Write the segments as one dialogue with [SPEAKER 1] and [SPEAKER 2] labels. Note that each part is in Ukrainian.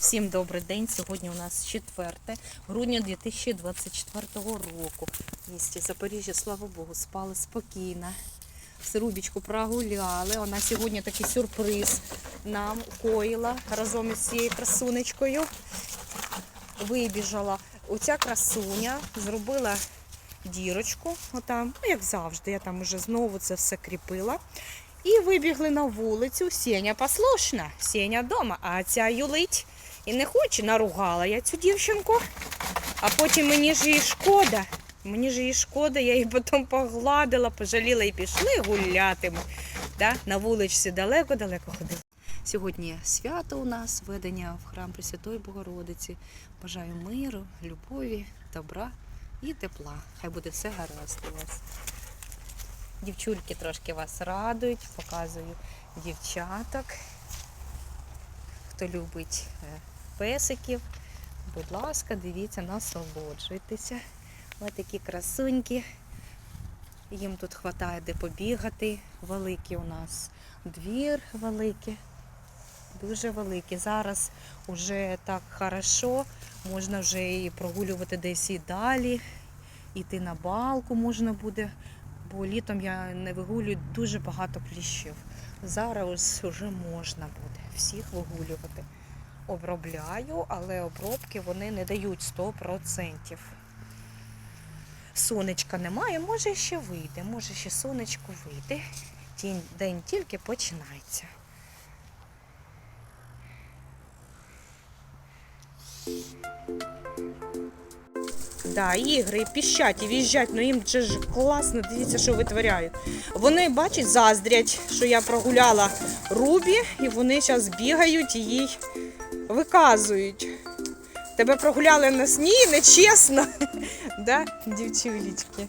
[SPEAKER 1] Всім добрий день. Сьогодні у нас 4 грудня 2024 року. В місті Запоріжжя, слава Богу, спали спокійно. Рубічку прогуляли. Вона сьогодні такий сюрприз нам коїла разом із цією красунечкою. Вибіжала. Оця красуня зробила дірочку, отам, ну як завжди, я там уже знову це все кріпила. І вибігли на вулицю. Сеня послушна, Сеня вдома, а ця юлить і не хоче, наругала я цю дівчинку. А потім мені ж її шкода. Мені ж її шкода, я її потім погладила, пожаліла і пішли гуляти. Да? На вуличці далеко-далеко ходили. Сьогодні свято у нас, ведення в храм Пресвятої Богородиці. Бажаю миру, любові, добра і тепла. Хай буде все гаразд у вас. Дівчульки трошки вас радують, показую дівчаток. Хто любить е, песиків, будь ласка, дивіться, насолоджуйтеся. Ось такі красуньки. Їм тут вистачає де побігати. Великий у нас двір великий. Дуже великий. Зараз вже так хорошо, можна вже і прогулювати десь і далі, іти на балку можна буде, бо літом я не вигулюю дуже багато кліщів. Зараз вже можна буде всіх вигулювати. Обробляю, але обробки вони не дають 100%. Сонечка немає, може ще вийде, може ще сонечко вийде. Тінь- День тільки починається. Да, ігри, піщать і в'їжджать, ну їм же ж класно, дивіться, що витворяють. Вони, бачать, заздрять, що я прогуляла Рубі, і вони зараз бігають їй виказують. Тебе прогуляли на сні, нечесно. Да, дівчулечки?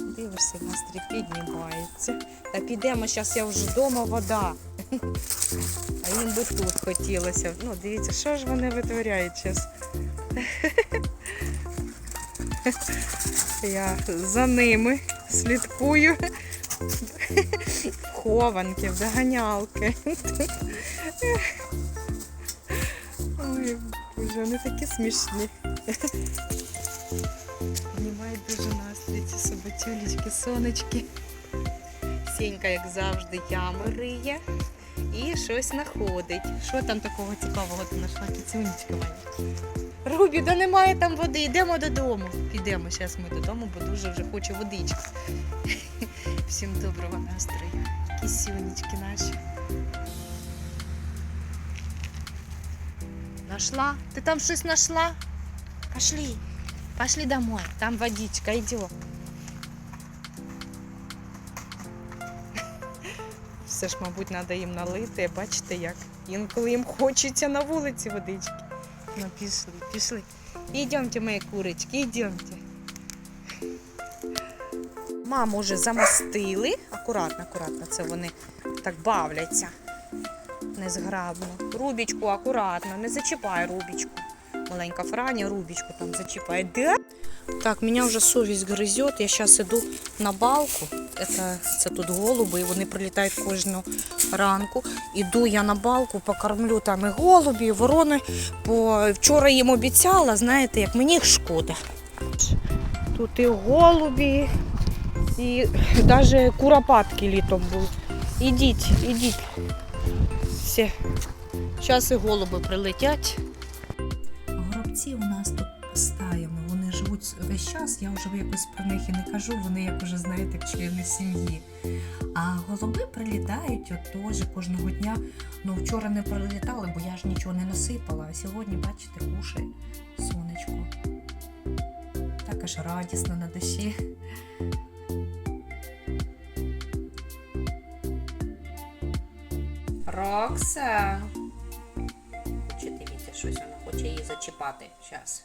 [SPEAKER 1] Дивишся, настрій піднімається. Та підемо, зараз я вже вдома вода. А їм би тут хотілося. Ну, дивіться, що ж вони витворяють зараз. Я за ними слідкую. Хованки, в доганялки. Ой, боже, вони такі смішні. Піднімають дуже настрій ці сонечки. Сінька, як завжди, ями риє і щось знаходить. Що там такого цікавого ти знайшла кіцюнечка моя? Рубі, да немає там води, йдемо додому. Підемо зараз ми додому, бо дуже вже хочу водички. Всім доброго настрою. Кисюнечки наші. Нашла? Ти там щось нашла? Пошли. Пошли домой. Там водичка, йдем. Все ж, мабуть, треба їм налити. Бачите, як інколи їм хочеться на вулиці водички. Ну, пішли, пішли. Ідемте, мої курочки, ідемте. Маму вже замостили. Акуратно, акуратно, це вони так бавляться. Незграбно. Рубічку акуратно, не зачіпай рубічку. Маленька Франя рубічку там зачіпає. Да? Так, мене вже совість гризет. Я зараз іду на балку. Это, це тут голуби, і вони прилітають кожну ранку. Іду я на балку, покормлю там і голубі, і ворони. Бо вчора їм обіцяла, знаєте, як мені їх шкода. Тут і голубі, і навіть куропатки літом були. Ідіть, ідіть. Все. Зараз і голуби прилетять.
[SPEAKER 2] Горобці у нас тут стаями, вони живуть весь час, я вже якось про них і не кажу, вони як уже знаєте, члени сім'ї. А голуби прилітають от теж кожного дня. Ну вчора не прилітали, бо я ж нічого не насипала. А сьогодні, бачите, кушає сонечко. Так аж радісно на душі.
[SPEAKER 1] Рокса. Чи дивіться, щось вона хоче її зачіпати. Щас.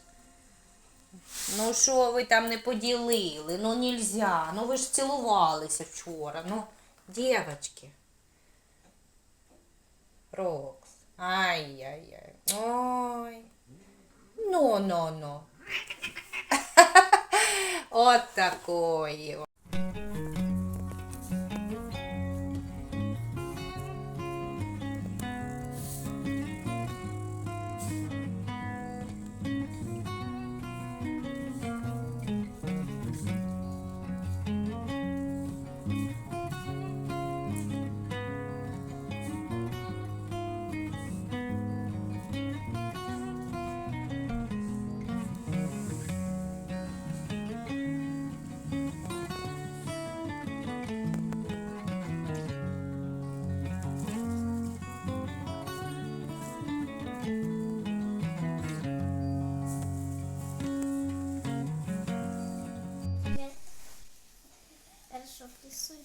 [SPEAKER 1] Ну що ви там не поділили? Ну нельзя. Ну ви ж цілувалися вчора. Ну, дівчатки. Рокс. Ай-яй-яй. Ой. Ну, ну, ну. как рисует.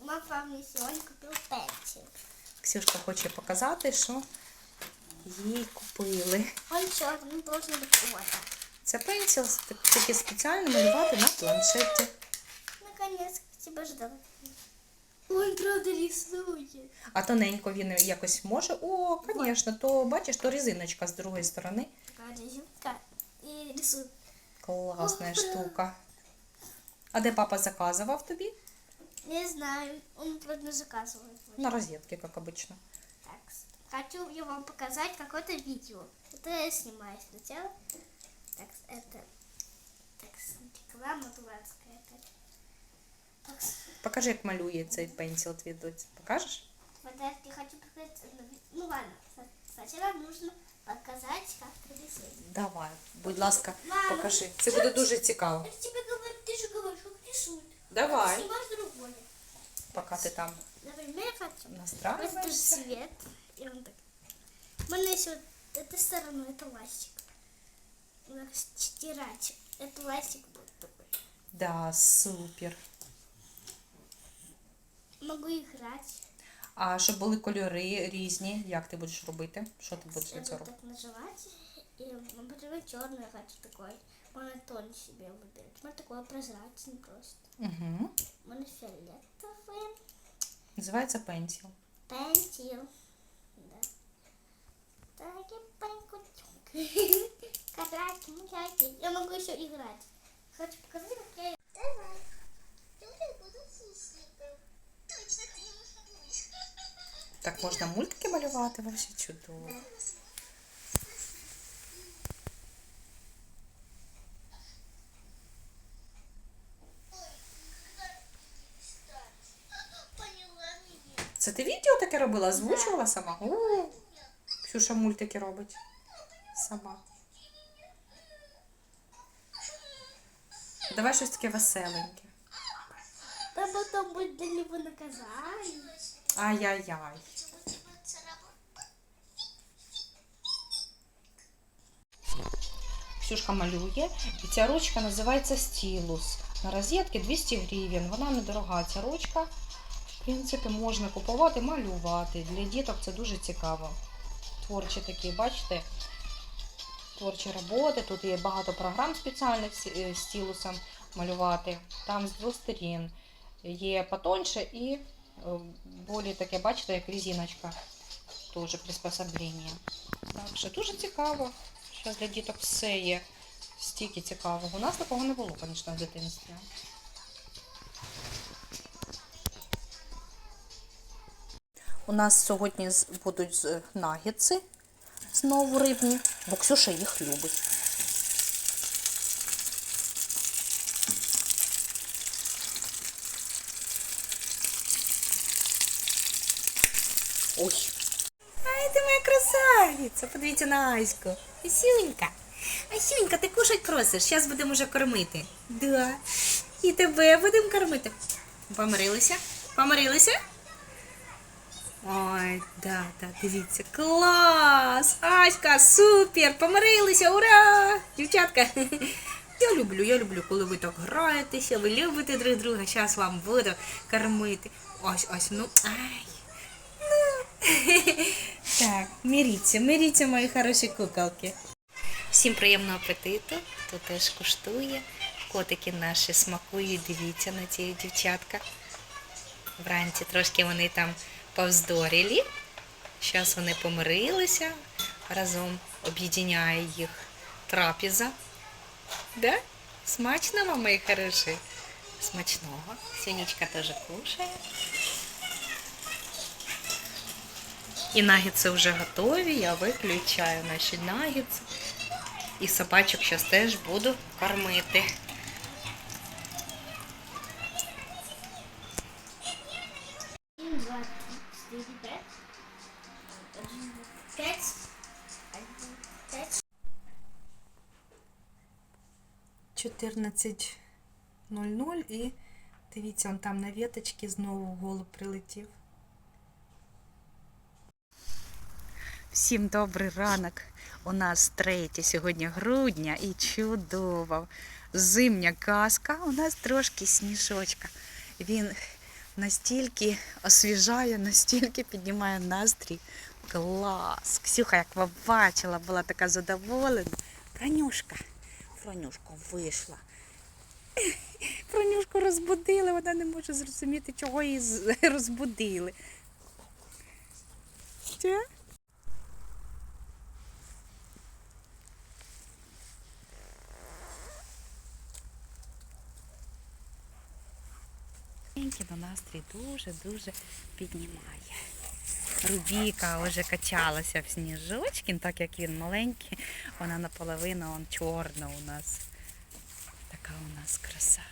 [SPEAKER 3] Мама мне сегодня купила перчик.
[SPEAKER 1] Ксюшка хоче показати, що їй купили.
[SPEAKER 3] Он черный, должен быть вот так.
[SPEAKER 1] Це пенсіл тільки спеціально малювати на планшеті.
[SPEAKER 3] Наконец, тебе ждала. Ой, правда рисує.
[SPEAKER 1] А тоненько він якось може. О, звісно, то бачиш, то резиночка з другої сторони.
[SPEAKER 3] Така резинка і рисує.
[SPEAKER 1] Класна штука. А де папа заказував тобі?
[SPEAKER 3] Не знаю, он правда заказывает.
[SPEAKER 1] На розетки, як обично.
[SPEAKER 3] Так, хочу я вам показать какое-то видео. Это я снимаю сначала. Так, это... Так, реклама дурацкая опять. Так,
[SPEAKER 1] Покажи, як малює цей пенсіл твій доць. Покажеш?
[SPEAKER 3] подожди, хочу показать... одно ви- Ну ладно, с- сначала нужно показать, как ты рисуешь.
[SPEAKER 1] Давай, будь ласка,
[SPEAKER 3] Мама.
[SPEAKER 1] покажи. Це буде дуже цікаво.
[SPEAKER 3] Я тебе говорю, ты же говоришь, как рисуют.
[SPEAKER 1] Давай.
[SPEAKER 3] Снимаешь другое.
[SPEAKER 1] Поки ти там
[SPEAKER 3] Например, я хочу. Вот тут свет. И он так. У меня есть вот эта сторона, это ластик. Стирать. Это ластик будет такой.
[SPEAKER 1] Да, супер.
[SPEAKER 3] Могу играть.
[SPEAKER 1] А щоб були кольори різні, як ти будеш робити? Що ти будеш для
[SPEAKER 3] Я
[SPEAKER 1] цього
[SPEAKER 3] буду
[SPEAKER 1] робити?
[SPEAKER 3] так нажимать. И, например, черный я хочу такой. Можно тон себе выбирать. Можно такой прозрачный просто.
[SPEAKER 1] Угу.
[SPEAKER 3] Можно фиолетовый.
[SPEAKER 1] Називається пенсіл.
[SPEAKER 3] Пентил. Да. Так, и панькутюк. Караки, муляки. Я могу еще играть. Хочу показать, как я...
[SPEAKER 1] Так можна мультики малювати, вообще чудово. Це ти відео таке робила? Озвучувала сама? О, Ксюша мультики робить сама. Давай щось таке веселеньке.
[SPEAKER 3] Да потом будет для него наказание.
[SPEAKER 1] Ай-яй-яй. Ксюшка малює, і ця ручка називається стілус. На розетки 200 гривень. Вона недорога ця ручка. В принципі, можна купувати, малювати. Для діток це дуже цікаво. Творчі такі, бачите? Творчі роботи. Тут є багато програм спеціальних з е, стілусом малювати. Там з двох сторін. Є потоньше і е, более таке, бачите, як резиночка. Теж приспособлення. Так що дуже цікаво. Зараз для діток все є. Стільки цікавого. У нас такого не було, звісно, в дитинстві. У нас сьогодні будуть нагетси знову рибні, бо Ксюша їх любить. Ой. Ай, ти моя красавиця. Подивіться на Аську. Асюнька. Асюнька, ти кушать просиш. Зараз будемо вже кормити. Да. І тебе будемо кормити. Помирилися? Помирилися? Ой, да, да, дивіться. Клас! Аська, супер! Помирилися! Ура! Дівчатка! Я люблю, я люблю, коли ви так граєтеся, ви любите друг друга. Зараз вам буду кормити. Ось, ось, ну. Ай. Так, миріться, миріться, мої хороші куколки. Всім приємного апетиту, хто теж куштує. Котики наші смакують, дивіться на ці дівчатка. Вранці трошки вони там повздорілі. Зараз вони помирилися, разом об'єднає їх трапеза. Да? Смачно мої хороші? Смачного. Сюнічка теж кушає. І нагетси вже готові, я виключаю наші нагетси. І собачок зараз теж буду кормити.
[SPEAKER 3] Один, пять.
[SPEAKER 1] 14.00 і дивіться, он там на веточці знову голуб прилетів. Всім добрий ранок. У нас 3 сьогодні грудня і чудово. Зимня казка. У нас трошки сніжочка. Він настільки освіжає, настільки піднімає настрій. Клас! Ксюха, як ви бачила, була така задоволена. Франюшка, Франюшка вийшла. Франюшку розбудили, вона не може зрозуміти, чого її розбудили. Що? Маленький, но настрій дуже-дуже піднімає. Рубіка вже качалася в сніжочки, так як він маленький, вона наполовину он чорна у нас. Така у нас краса.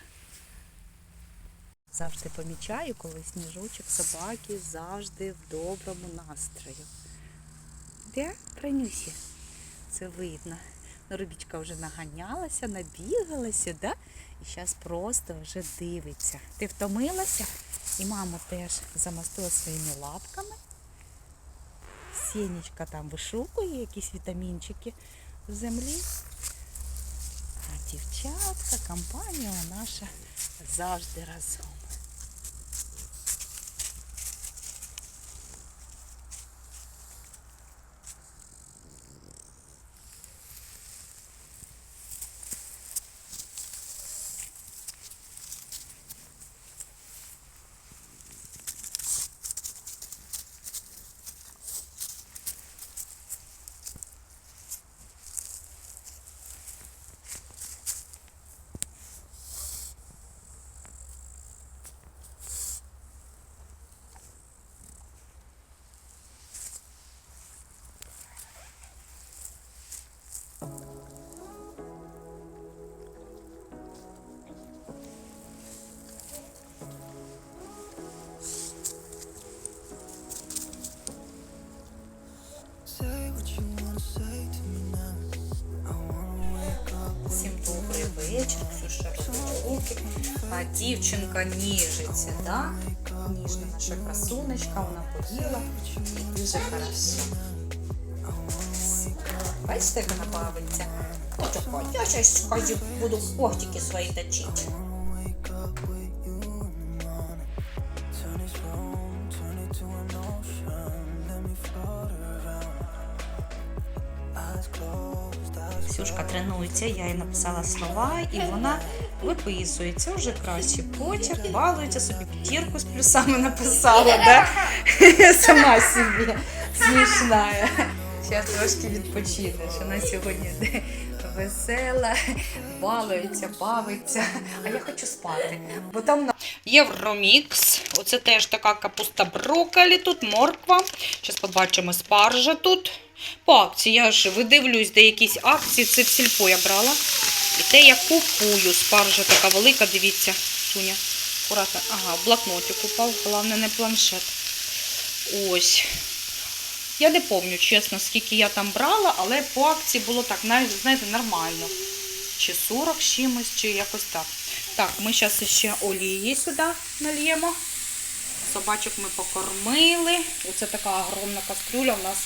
[SPEAKER 1] Завжди помічаю, коли сніжочок собаки завжди в доброму настрою. Де Пранюсі? Це видно. Ну, Рубічка вже наганялася, набігалася, да? І зараз просто вже дивиться. Ти втомилася? І мама теж замастила своїми лапками. Сінечка там вишукує якісь вітамінчики в землі. А дівчатка, компанія наша завжди разом. Дівчинка ніжиться, да? Ніжна наша красунечка, вона поїла і дуже хорошо. Бачите, як вона бавиться? Отако, я щось скажу, буду хвостики свої точити. Ксюшка тренується, я їй написала слова, і вона виписується вже краще. Потяг балується собі п'ятірку з плюсами написала, да? Сама собі смішна. Зараз трошки відпочинеш. Вона сьогодні весела, балується, бавиться. А я хочу спати. Бо там Євромікс. Оце теж така капуста брокколі, тут морква. Зараз побачимо спаржа тут. По акції я ж видивлюсь, де якісь акції. Це в сільпо я брала. І те я купую. Спаржа така велика, дивіться, Суня. Акуратно. Ага, блокноті купав, головне не планшет. Ось. Я не пам'ятаю, чесно, скільки я там брала, але по акції було так, знаєте, нормально. Чи 40 з чимось, чи якось так. Так, ми зараз ще олії сюди нальємо. Собачок ми покормили. Оце така огромна кастрюля у нас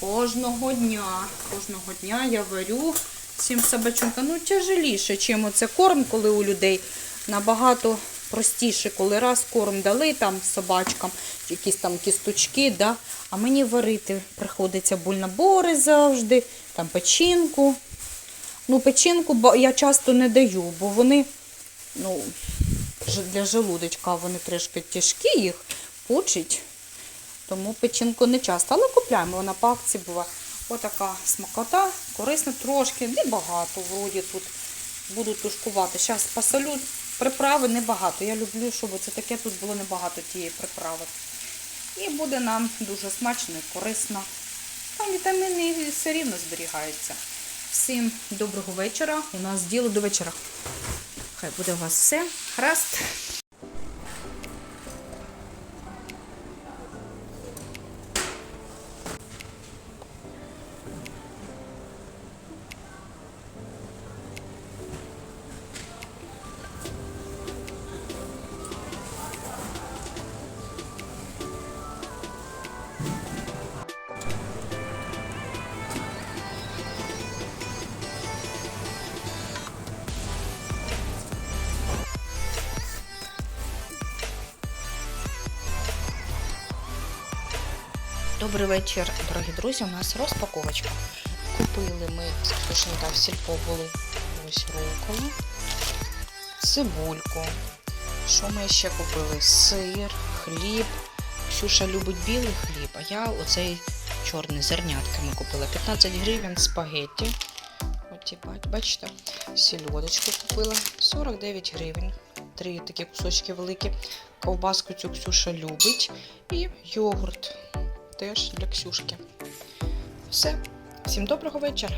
[SPEAKER 1] кожного дня. Кожного дня я варю цим собачонкам. Ну, тяжеліше, чим оце корм, коли у людей набагато простіше, коли раз корм дали там собачкам, якісь там кісточки, да? а мені варити приходиться бульнабори завжди, там печінку. Ну, печінку я часто не даю, бо вони ну, для желудочка вони трішки тяжкі їх пучить. Тому печінку не часто, але купляємо. Вона по акції була. Отака смакота, корисна трошки, небагато вроді тут буду тушкувати. Зараз посолю приправи небагато. Я люблю, щоб це таке тут було небагато тієї приправи. І буде нам дуже смачно і корисно. Там вітаміни все рівно зберігаються. Всім доброго вечора. У нас діло до вечора. Хай буде у вас все. Хрест. Добрий вечір, дорогі друзі. У нас розпаковочка. Купили ми Ксюшею в сільпо ось руколу, цибульку. Що ми ще купили? Сир, хліб. Ксюша любить білий хліб, а я оцей чорний зернятки ми купила. 15 гривень спагетті. От бачите, сільодочку купила 49 гривень. Три такі кусочки великі. Ковбаску цю Ксюша любить. І йогурт теж для Ксюшки. Все. Всім доброго вечора.